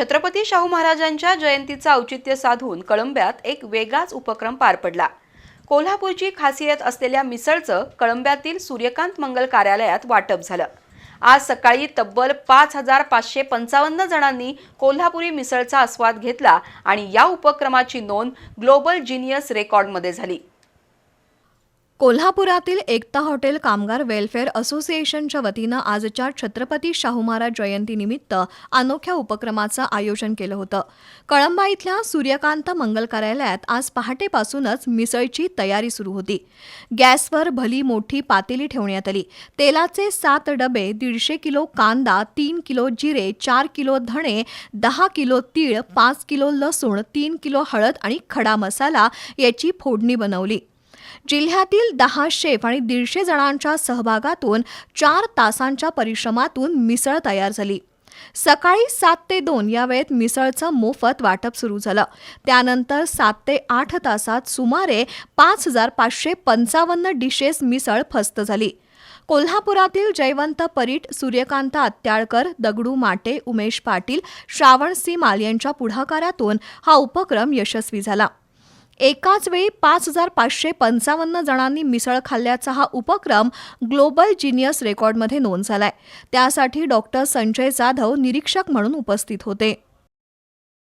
छत्रपती शाहू महाराजांच्या जयंतीचं औचित्य साधून कळंब्यात एक वेगळाच उपक्रम पार पडला. कोल्हापूरची खासियत असलेल्या मिसळचं कळंब्यातील सूर्यकांत मंगल कार्यालयात वाटप झालं. आज सकाळी तब्बल पाच हजार पाचशे पंचावन्न जणांनी कोल्हापुरी मिसळचा आस्वाद घेतला आणि या उपक्रमाची नोंद ग्लोबल जिनियस रेकॉर्डमध्ये झाली. कोल्हापुरातील एकता हॉटेल कामगार वेलफेअर असोसिएशनच्या वतीनं आजच्या छत्रपती शाहू महाराज जयंतीनिमित्त अनोख्या उपक्रमाचं आयोजन केलं होतं. कळंबा इथल्या सूर्यकांत मंगल कार्यालयात आज पहाटेपासूनच मिसळची तयारी सुरू होती. गॅसवर भली मोठी पातेली ठेवण्यात आली. तेलाचे सात डबे दीडशे किलो कांदा तीन किलो जिरे चार किलो धणे दहा किलो तीळ पाच किलो लसूण तीन किलो हळद आणि खडा मसाला याची फोडणी बनवली. जिल्ह्यातील दहा शेफ आणि दीडशे जणांच्या सहभागातून चार तासांच्या परिश्रमातून मिसळ तयार झाली. सकाळी सात ते दोन या वेळेत मिसळचं मोफत वाटप सुरू झालं. त्यानंतर सात ते आठ तासात सुमारे पाच हजार पाचशे पंचावन्न डिशेस मिसळ फस्त झाली. कोल्हापुरातील जयवंत परीट सूर्यकांत आत्याळकर दगडू माटे उमेश पाटील श्रावण सीमाल यांच्या पुढाकारातून हा उपक्रम यशस्वी झाला. एकाच वेळी पाच हजार पाचशे पंचावन्न जणांनी मिसळ खाल्ल्याचा हा उपक्रम ग्लोबल जिनियस रेकॉर्डमध्ये नोंद झालाय. त्यासाठी डॉक्टर संजय जाधव निरीक्षक म्हणून उपस्थित होते.